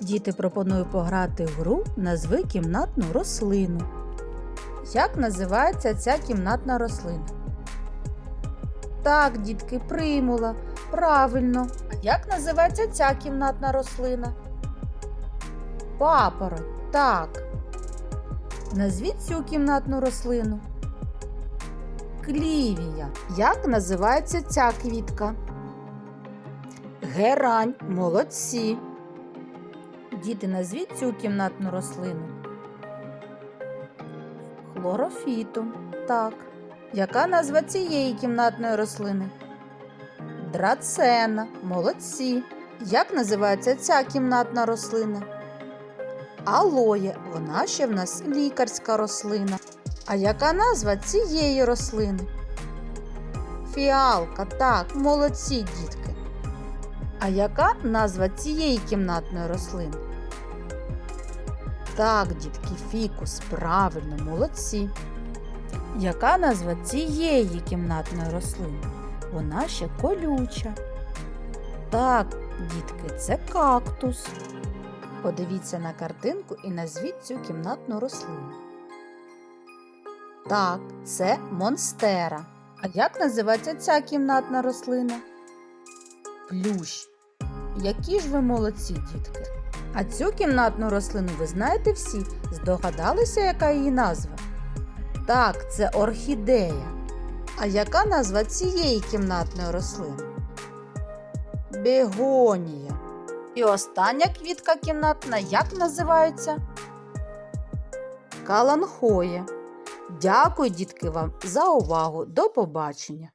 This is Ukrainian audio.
Діти пропоную пограти в гру Назви кімнатну рослину. Як називається ця кімнатна рослина? Так, дітки, примула. Правильно. Як називається ця кімнатна рослина? Папороть. Так. Назвіть цю кімнатну рослину. Клівія. Як називається ця квітка? Герань. Молодці. Діти, назвіть цю кімнатну рослину. Хлорофітум. Так. Яка назва цієї кімнатної рослини? Драцена. Молодці. Як називається ця кімнатна рослина? Алоє. Вона ще в нас лікарська рослина. А яка назва цієї рослини? Фіалка. Так, молодці, дітки. А яка назва цієї кімнатної рослини? Так, дітки, фікус, правильно, молодці. Яка назва цієї кімнатної рослини? Вона ще колюча. Так, дітки, це кактус. Подивіться на картинку і назвіть цю кімнатну рослину. Так, це монстера. А як називається ця кімнатна рослина? Плющ. Які ж ви молодці, дітки. А цю кімнатну рослину ви знаєте всі? Здогадалися, яка її назва? Так, це орхідея. А яка назва цієї кімнатної рослини? Бегонія. І остання квітка кімнатна як називається? Каланхоє. Дякую, дітки, вам за увагу. До побачення!